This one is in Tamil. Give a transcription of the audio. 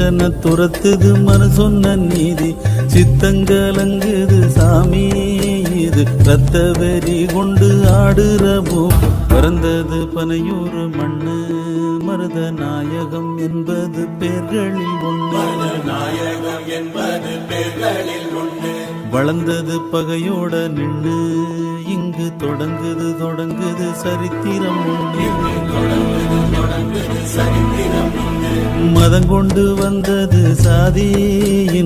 மனுஷனை துரத்துது மனு சொன்ன நீதி சித்தங்கலங்குது சாமி இது. ரத்த வெறி கொண்டு ஆடுற பூ பிறந்தது பனையூர் மண்ணு. மருத நாயகம் என்பது பேர்களில் ஒன்று நாயகம் என்பது பேர்களில் உண்டு வளர்ந்தது பகையோட நின்று. இங்கு தொடங்குது தொடங்குது சரித்திரம் ஒன்று தொடங்குது சரித்திரம் உண்டு மதம் கொண்டு வந்தது சாதி